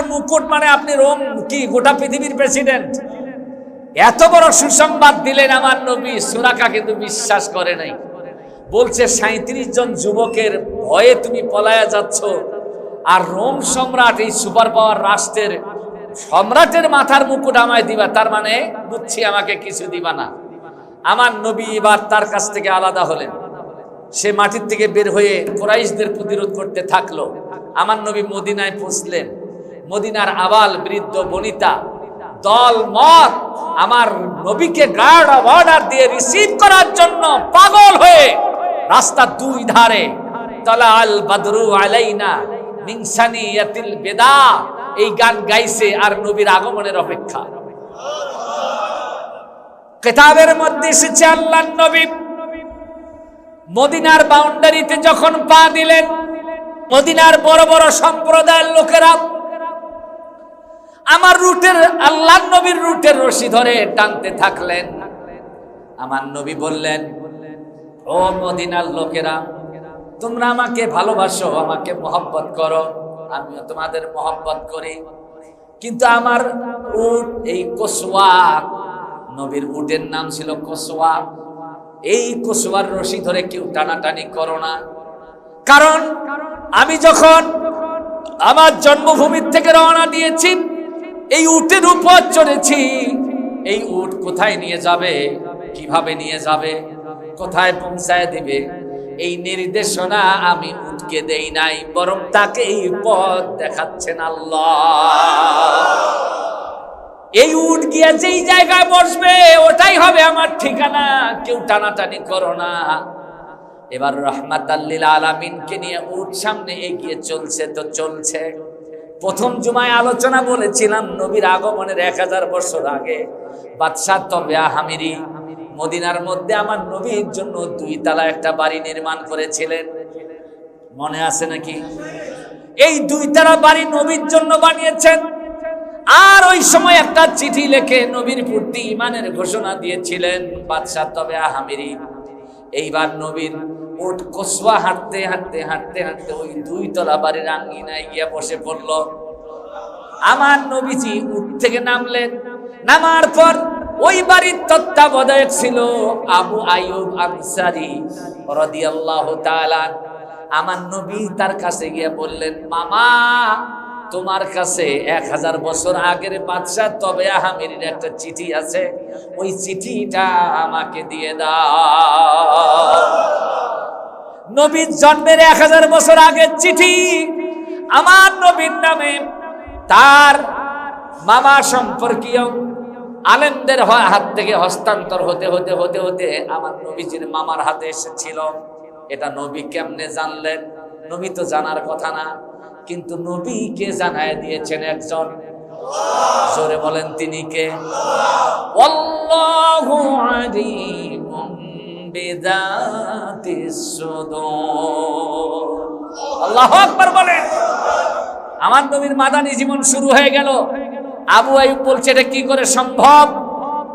আপনার মুকুট মানে আপনি রোম কি গোটা পৃথিবীর প্রেসিডেন্ট? এত বড় সুসংবাদ দিলেন আমার নবী, সুরাকা কিন্তু বিশ্বাস করে নাই। বলছে সাঁত্রিশ জন যুবকের ভয়ে তুমি পলায়া যাচ্ছ। আর রোম সম্রাট এই সুপার পাওয়ার রাষ্ট্রের সম্রাটের মাথার মুকুট আমায় দিবা, তার মানে বুঝছি আমাকে কিছু দিবা না। আমার নবী এবার তার কাছ থেকে আলাদা হলেন। সে মাটির থেকে বের হয়ে কোরাইশদের প্রতিরোধ করতে থাকল। আমার নবী মদিনায় পৌঁছলেন। মদিনার আবাল বৃদ্ধ বনিতা, দল, মত আমার নবীকে গার্ড অফ অর্ডার দিয়ে রিসিভ করার জন্য পাগল হয়ে রাস্তা দুই ধারে তলা আল বাদরু আলাইনা মিনসানিয়াতিল বেদা, এই গান গাইছে আর নবীর আগমনের অপেক্ষা। কেতাবের মধ্যে এসেছে আল্লাহ নবী। মদিনার বাউন্ডারিতে যখন পা দিলেন, মদিনার বড় বড় সম্প্রদায়ের লোকেরা আমার রুটের, আল্লাহ নবীর রুটের রশি ধরে টানতে থাকলেন। আমার নবী বললেন, ও মদিনার লোকেরা, তোমরা আমাকে ভালোবাসো, আমাকে মহব্বত করো, আমিও তোমাদের মহব্বত করি। কিন্তু আমার উট, এই কসুয়া নবীর উটের নাম ছিল কসুয়া এই কসুয়ার রশি ধরে কেউ টানাটানি করো না। কারণ আমি যখন আমার জন্মভূমির থেকে রওনা দিয়েছি এই উটের উপর চড়েছি। এই উট কোথায় নিয়ে যাবে? কীভাবে নিয়ে যাবে? কোথায় পৌঁছায় দিবে? এই নির্দেশনা আমি উটকে দেই নাই, বরং তাকে এই পথ দেখাচ্ছেন আল্লাহ। এই উট গিয়ে যেই জায়গায় বসবে, ওটাই হবে আমার ঠিকানা। কেউ টানাটানি করো না। এবার রহমাত আল্লিল আলামিনকে নিয়ে উট সামনে এগিয়ে চলছে তো চলছে। প্রথম জুমায় আলোচনা বলেছিলাম নবীর আগমনের এক হাজার বছর আগে। বাদশাহ তবে আহামিরি, মদিনার মধ্যে আমার নবীর জন্য দুই তালা একটা বাড়ি নির্মাণ করেছিলেন। মনে আছে নাকি? এই দুই তালা বাড়ি নবীর জন্য বানিয়েছেন। আর ওই সময় একটা চিঠি লেখে নবীর প্রতি ইমানের ঘোষণা দিয়েছিলেন বাদশাহ তবে আহামিরি। এইবার নবীর উট কসবা হাঁটতে হাঁটতে হাঁটতে হাঁটতে ওই দুই তলা বাড়ির আঙ্গিনায় গিয়ে বসে পড়ল। আমার নবীজি উঠ থেকে নামলেন। নামার পর ওই বাড়ির তত্ত্বাবধায়ক ছিল আবু আয়ুব আনসারি রাদিয়াল্লাহু তাআলা আমার নবী তার কাছে গিয়ে বললেন, মামা, তোমার কাছে এক হাজার বছর আগের বাদশাহ তবে আহামের একটা চিঠি আছে। ওই চিঠিটা আমাকে দিয়ে দাও। নবীর জন্মের এক হাজার বছর আগের চিঠি আমার নবীর নামে তার মামা সম্পর্কীয় আলেমদের হাত থেকে হস্তান্তর হতে হতে হতে হতে আমার নবীজির মামার হাতে এসেছিল। এটা নবী কেমনে জানলেন? নবী তো জানার কথা না, কিন্তু নবীকে জানায় দিয়েছেন একজন। জোরে বলেন তিনি কে? আল্লাহু সুদূর বলেন। আমার নবীর মাদানী জীবন শুরু হয়ে গেল। আবু আয়ুব বলছে, এটা কি করে সম্ভব?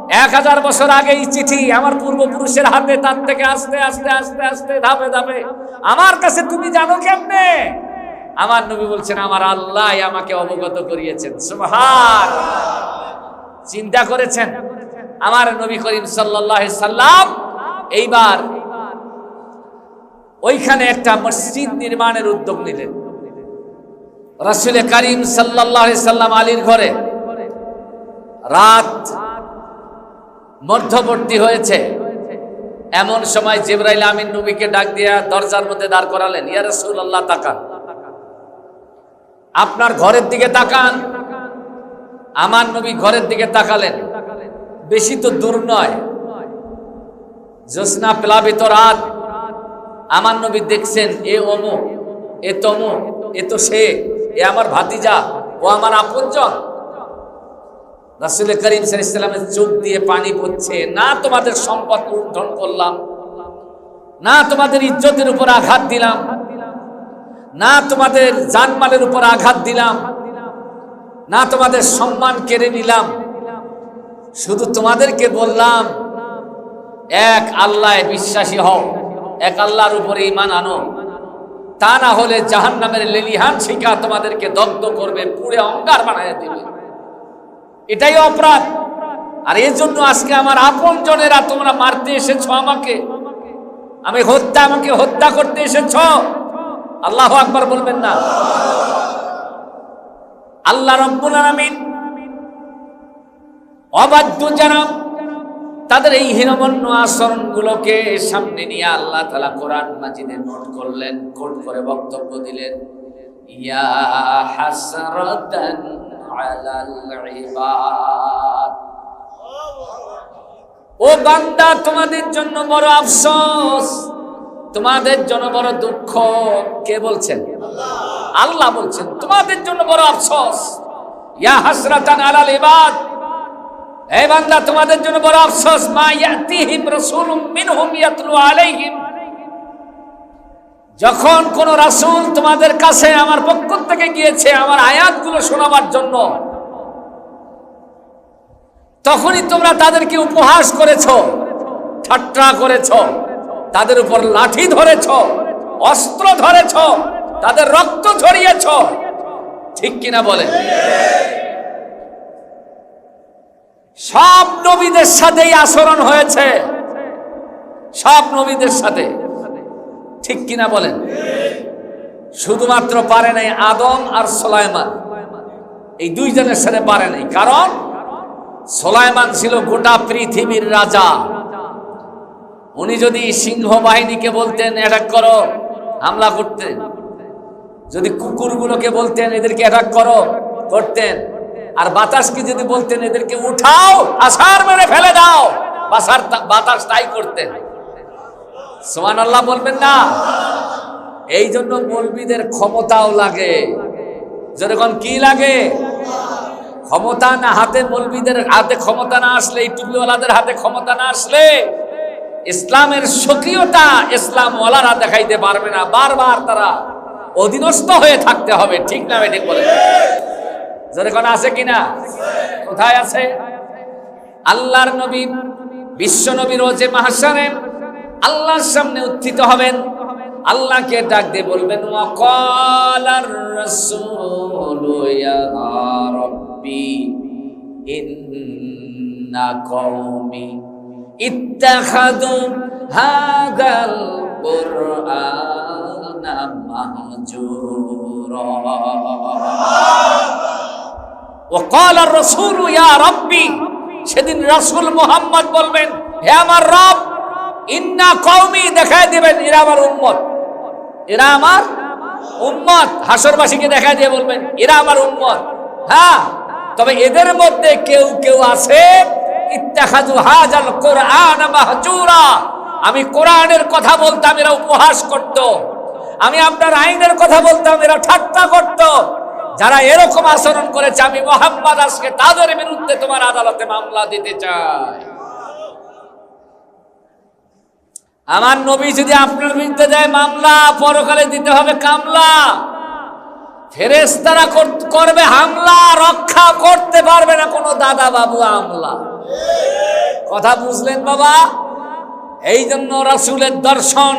এক হাজার বছর আগে এই চিঠি আমার পূর্বপুরুষের হাতে, তার থেকে আস্তে আস্তে আস্তে আস্তে, ধাপে ধাপে। আমার কাছে তুমি জানো কেমনে? আমার নবী বলছেন, আমার আল্লাহ আমাকে অবগত করিয়েছেন। সুবহান। চিন্তা করেছেন? আমার নবী করিম আলাইহি সাল্লাম এইবার ওইখানে একটা মসজিদ নির্মাণের উদ্যোগ নিলেন। রাসুল করিম আলাইহি সাল্লাম আলীর ঘরে রাত মধ্যবর্তী হয়েছে। এমন সময় জিবরাইল আমিন নবীকে ডাক দিয়া দরজার মধ্যে দাঁড় করালেন, ইয়া রাসূলুল্লাহ, তাকান। আপনার ঘরের দিকে তাকান। আমার নবী ঘরের দিকে তাকালেন। বেশি তো দূর নয়। জ্যোৎস্না প্লাবিত রাত। আমার নবী দেখছেন, এ অমুক এ তমুক এ তো সে, এ আমার ভাতিজা, ও আমার আপনজন। রাসুল করিম সাল্লামের চোখ দিয়ে পানি পড়ছে। না তোমাদের সম্পদ লুণ্ঠন করলাম, না তোমাদের ইজ্জতের উপর আঘাত দিলাম, না তোমাদের জানমালের উপর আঘাত দিলাম, না তোমাদের সম্মান কেড়ে নিলাম। শুধু তোমাদেরকে বললাম এক আল্লাহ বিশ্বাসী হও, এক আল্লাহর উপরে ইমান আনো। তা না হলে জাহান নামের লেলিহান শিকা তোমাদেরকে দগ্ধ করবে, পুড়ে অঙ্গার বানায় দিবে। এটাই অপরাধ। আর এই জন্য আজকে আমার আপন জনেরা তোমরা মারতে এসেছ আমাকে। আমি হত্যা, আমাকে হত্যা করতে এসেছ। আল্লাহ আকবার বলবেন না। আল্লাহ রব্বুল আলামিন অবাধ্য যারা তাদের এই হীনমন্য আচরণগুলোকে সামনে নিয়ে আল্লাহ তালা কোরআন মাজিদে নোট করলেন, কোট করে বক্তব্য দিলেন। ইয়া ও বান্দা, তোমাদের জন্য বড় আফসোস, তোমাদের জন্য বড় দুঃখ। কে বলছেন? আল্লাহ বলছেন, তোমাদের জন্য বড় আফসোস। ইয়া হাসরাতান আলাল ইবাদ। এই বান্দা, তোমাদের জন্য বড় আফসোস। মা রাসূলুম মিনহুম ইয়াতলু আলাইহিম। যখন কোন রাসূল তোমাদের কাছে আমার পক্ষ থেকে গিয়েছে আমার আয়াতগুলো শোনাবার জন্য, তখনই তোমরা তাদেরকে উপহাস করেছ, ঠাট্টা করেছ, তাদের উপর লাঠি ধরেছ, অস্ত্র ধরেছ, তাদের রক্ত ঝরিয়েছ। ঠিক কিনা বলেন? সব নবীদের সাথেই আচরণ হয়েছে। সব নবীদের সাথে। ঠিক কিনা বলেন? শুধুমাত্র পারে নাই আদম আর সোলাইমান। এই দুইজনের সাথে পারে নাই। কারণ সোলাইমান ছিল গোটা পৃথিবীর রাজা। উনি যদি সিংহ বাহিনীকে বলতেন, অ্যাটাক করো, হামলা করতেন যদি কুকুরগুলোকে বলতেন, এদেরকে অ্যাটাক করো, করতেন। আর বাতাসকে যদি বলতেন এদেরকে, উঠাও আসার মেরে ফেলে দাও। বাসার বাতাস তাই করতেন। সোমান আল্লাহ বলবেন না। এই জন্য মলবিদের ক্ষমতাও লাগে। যেরকম কি লাগে? ক্ষমতা না হাতে মলবিদের হাতে ক্ষমতা না আসলে, এই টুপিওয়ালাদের হাতে ক্ষমতা না আসলে, ইসলামের সক্রিয়তা ইসলাম ওয়ালারা দেখাইতে পারবে না। বারবার তারা অধীনস্থ হয়ে থাকতে হবে। ঠিক না ঠিক বলে যেরকম আছে কিনা? কোথায় আছে? আল্লাহর নবী, বিশ্ব নবী রোজে মাহাসারে আল্লাহর সামনে উত্থিত হবেন। আল্লাহকে ডাক দিয়ে বলবেন, ওয়াকালার রাসূলু ইয়া রাব্বি ইন্না কওমি ইত্তাখাদু হাদাল কুরআনা মাহজুরা। ওকাল আর রসুল, ইয়া রব্বি, সেদিন রাসূল মুহাম্মদ বলবেন, হে আমার রব, ইন্না কওমি, দেখায় দিবেন, এরা আমার উম্মত। এরা আমার উম্মত। হাসরবাসীকে দেখা দিয়ে বলবেন, এরা আমার উম্মত। হ্যাঁ তবে এদের মধ্যে কেউ কেউ আছে ইত্তাখাজু হাজাল কোরআন মাহজুরা। আমি কোরআনের কথা বলতাম, এরা উপহাস করত। আমি আপনার আইনের কথা বলতাম, এরা ঠাট্টা করতো। যারা এরকম আচরণ করেছে, আমি মোহাম্মদ আজকে তাদের বিরুদ্ধে তোমার আদালতে মামলা দিতে চাই। আমার নবী যদি আপনার বিরুদ্ধে দেয় মামলা, পরকালে দিতে হবে কামলা। ফেরেস্তারা করবে হামলা, রক্ষা করতে পারবে না কোনো দাদা বাবু আমলা। কথা বুঝলেন বাবা? এই জন্য রাসুলের দর্শন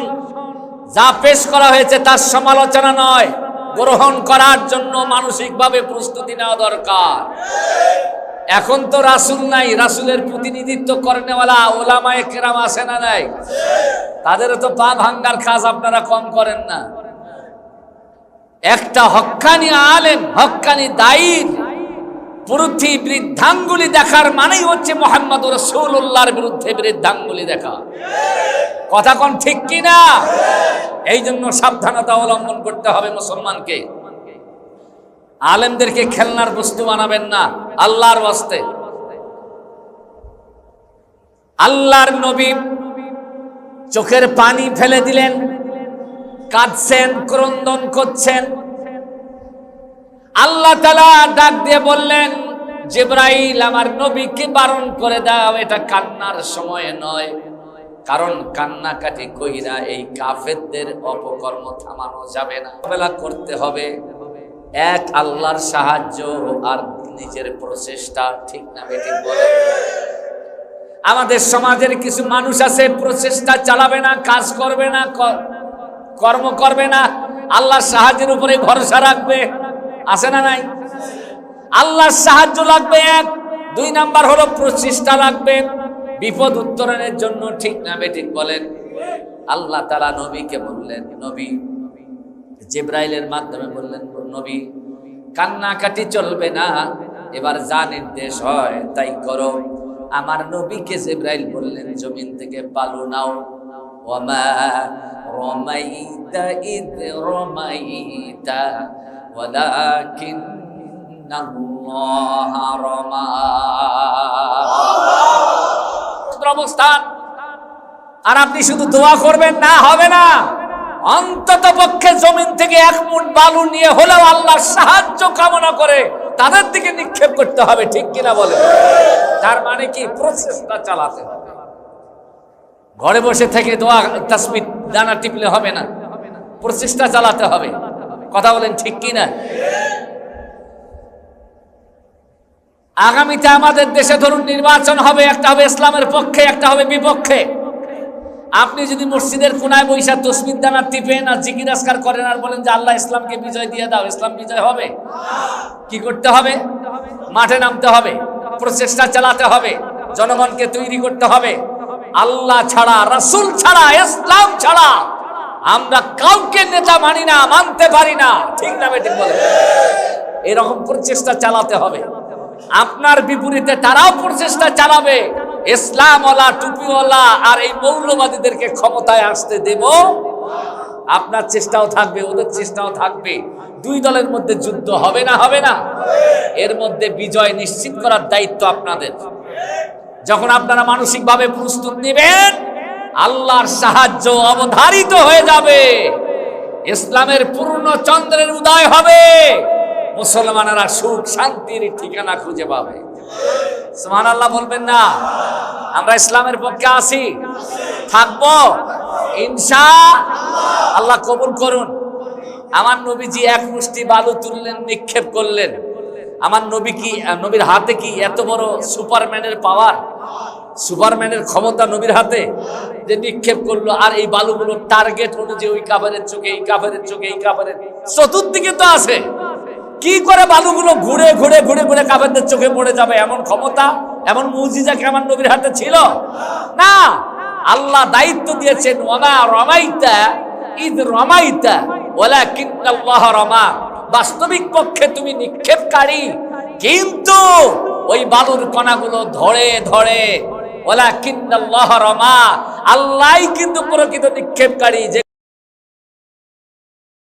যা পেশ করা হয়েছে তার সমালোচনা নয়। গ্রহণ করার জন্য মানসিকভাবে প্রস্তুতি নেওয়া দরকার। এখন তো রাসুল নাই, রাসুলের প্রতিনিধিত্ব করে করেনেওয়ালা ওলামায় কেরাম আসে না নাই? তাদের তো পা ভাঙ্গার কাজ আপনারা কম করেন না। একটা হকানি আলেম, হক্কানি দায়ীর বৃদ্ধাঙ্গুলি দেখার মানেই হচ্ছে মোহাম্মদ রসুল্লাহর বিরুদ্ধে বৃদ্ধাঙ্গুলি দেখা। কথা কোন ঠিক কি না এই জন্য সাবধানতা অবলম্বন করতে হবে মুসলমানকে। আলেমদেরকে খেলনার বস্তু বানাবেন না, আল্লাহর বাস্তে আল্লাহর নবী চোখের পানি ফেলে দিলেন, কাঁদছেন, ক্রন্দন করছেন আল্লাহ তালা ডাক দিয়ে বললেন, জিব্রাইল, আমার নবীকে বারণ করে দাও, এটা কান্নার সময় নয়। কারণ কান্নাকাটি কইরা এই কাফেরদের অপকর্ম থামানো যাবে না। বেলা করতে হবে। এক, আল্লাহর সাহায্য আর নিজের প্রচেষ্টা, ঠিক না বেটি বলে? আমাদের সমাজের কিছু মানুষ আছে, প্রচেষ্টা চালাবে না, কাজ করবে না কর্ম করবে না। আল্লাহর সাহায্যের উপরে ভরসা রাখবে। আছে না নাই? আল্লাহর সাহায্য লাগবে এক, দুই নাম্বার হলো প্রচেষ্টা লাগবে। বিপদ উত্তরণের জন্য ঠিক না বেঠিক বলেন। আল্লাহ তালা নবীকে বললেন, নবী, জেব্রাইলের মাধ্যমে বললেন, নবী, কান্নাকাটি চলবে না, এবার যা নির্দেশ হয় তাই করো। আমার নবীকে জেব্রাইল বললেন, জমিন থেকে পালু নাও। ওমা রমাইতা রমাইতা আল্লাহ রমা অবস্থান আর আপনি শুধু দোয়া করবেন না, হবে না। অন্তত পক্ষে জমিন থেকে এক মুঠ বালু নিয়ে হলেও আল্লাহর সাহায্য কামনা করে তাদের দিকে নিক্ষেপ করতে হবে, ঠিক কিনা বলে তার মানে কি? প্রসেসটা চালাতে ঘরে বসে থেকে দোয়া তাসমিদ দানা টিপলে হবে না। প্রচেষ্টা চালাতে হবে। কথা বলেন ঠিক কিনা? আগামীতে আমাদের দেশে ধরুন নির্বাচন হবে, একটা হবে ইসলামের পক্ষে, একটা হবে বিপক্ষে। আপনি যদি মসজিদের কোনায় বৈশা তসমির দানা টিপেন আর জিকির আসকার করেন আর বলেন যে আল্লাহ ইসলামকে বিজয় দিয়ে দাও, ইসলাম বিজয় হবে। কি করতে হবে? মাঠে নামতে হবে, প্রচেষ্টা চালাতে হবে, জনগণকে তৈরি করতে হবে। আল্লাহ ছাড়া, রাসূল ছাড়া, ইসলাম ছাড়া। আমরা কাউকে নেতা মানি না, মানতে পারি না। ঠিক না বেঠিক বলে। এরকম প্রচেষ্টা চালাতে হবে। আপনার বিপরীতে তারাও প্রচেষ্টা চালাবে। ইসলামওয়ালা, টুপিওয়ালা আর এই মৌলবাদীদেরকে ক্ষমতায় আসতে দেব। আপনার চেষ্টাও থাকবে, ওদের চেষ্টাও থাকবে। দুই দলের মধ্যে যুদ্ধ হবে না হবে না। এর মধ্যে বিজয় নিশ্চিত করার দায়িত্ব আপনাদের। যখন আপনারা মানসিকভাবে প্রস্তুত নেবেন আল্লাহর সাহায্য অবধারিত হয়ে যাবে। ইসলামের পূর্ণ চন্দ্রের উদয় হবে। মুসলমানেরা সুখ, শান্তির ঠিকানা খুঁজে পাবে। সুমান আল্লাহ বলবেন না? আমরা ইসলামের পক্ষে আছি। থাকব? ইনশা আল্লাহ কবুল করুন। আমার নবীজি এক মুষ্টি বালু তুললেন, নিক্ষেপ করলেন। আমার নবী কি, নবীর হাতে কি এত বড় সুপারম্যানের পাওয়ার? সুপারম্যানের ক্ষমতা নবীর হাতে যে নিক্ষেপ করল, আর এই বালুগুলো টার্গেট অনুযায়ী ওই কাফের চোখে, এই কাফের চোখে, এই কাফের চতুর্দিকে তো আছে। কি করে বালুগুলো ঘুরে ঘুরে ঘুরে ঘুরে কাফেরদের চোখে পড়ে যাবে? এমন ক্ষমতা, এমন মুজিজা কি আমার নবীর হাতে ছিল? না। আল্লাহ দায়িত্ব দিয়েছেন ওমা রমাইতা ঈদ রমাইতা ওলা কিন্নাল্লাহ রমা। বাস্তবিক পক্ষে তুমি নিক্ষেপকারী, কিন্তু ওই বালুর কণাগুলো ধরে ধরে ওলা কিন্নাল্লাহ রমা। আল্লাহ কিন্তু প্রকৃত নিক্ষেপকারী। যে